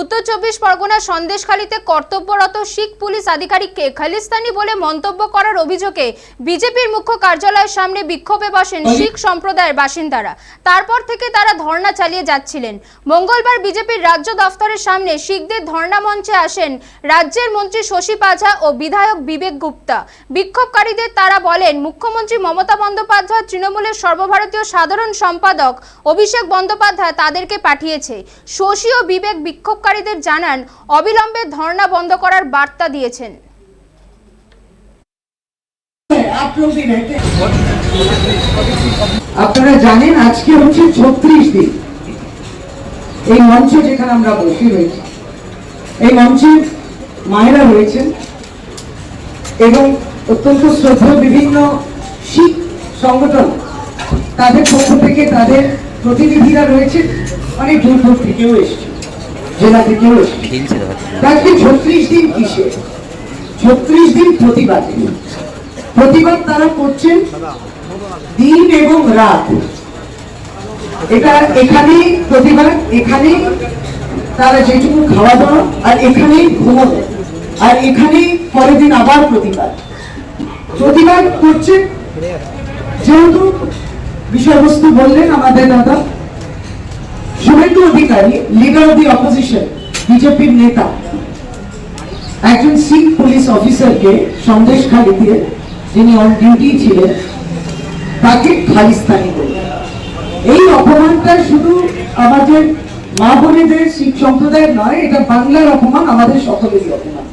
উত্তর চব্বিশ পরগনার সন্দেশখালীতে কর্তব্যরত শিখ পুলিশ আধিকারিককে খালিস্তানি বলে মন্তব্য করার অভিযোগে বিজেপির মুখ্য কার্যালয়ের সামনে বিক্ষোভে বসেন শিখ সম্প্রদায়ের বাসিন্দারা। তারপর থেকে তারা ধর্ণা চালিয়ে যাচ্ছিলেন। মঙ্গলবার বিজেপির রাজ্য দফতরের সামনে শিখদের ধর্ণা মঞ্চে আসেন রাজ্যের মন্ত্রী শশী পাঝা ও বিধায়ক বিবেক গুপ্তা। বিক্ষোভকারীদের তারা বলেন, মুখ্যমন্ত্রী মমতা বন্দ্যোপাধ্যায়, তৃণমূলের সর্বভারতীয় সাধারণ সম্পাদক অভিষেক বন্দ্যোপাধ্যায় তাদেরকে পাঠিয়েছে। শশী ও বিবেক বিক্ষোভকারীদের জানান, অবিলম্বে ধর্ণা বন্ধ করার বার্তা দিয়েছেন। আপনারা জানেন আজকে হচ্ছে ছত্রিশ দিন। এই মঞ্চে যেখানে আমরা বসে রয়েছি, এই মঞ্চে মায়েরা রয়েছেন এবং অত্যন্ত শ্রদ্ধা বিভিন্ন শিখ সংগঠন, তাদের পক্ষ থেকে তাদের প্রতিনিধিরা রয়েছে অনেক দূর দূর থেকেও এসছে তো হচ্ছে আজকে ছত্রিশ দিন কিসে? ছত্রিশ দিন প্রতিবাদে। প্রতিবাদ তারা করছেন দিন এবং রাত। এটা এখানে প্রতিবাদ এখানে তারা যেটুকু খাওয়া দাওয়া আর এখানেই ঘুমানো। আর এখানেই পরের দিন আবার প্রতিবাদ। প্রতিবাদ করছে যেহেতু বিষয়বস্তু বললেন আমাদের দাদা। Suvendu Adhikari leader of the opposition বিজেপির নেতা। একজন শিখ পুলিশ অফিসারকে সন্দেশ খালিতে, যিনি অন ডিউটি ছিলেন, তাকে খালিস্তানি বলে। এই অপমানটা শুধু আমাদের মা বোনেদের শিখ সম্প্রদায়ের নয়, এটা বাংলার অপমান, আমাদের সকলেরই অপমান।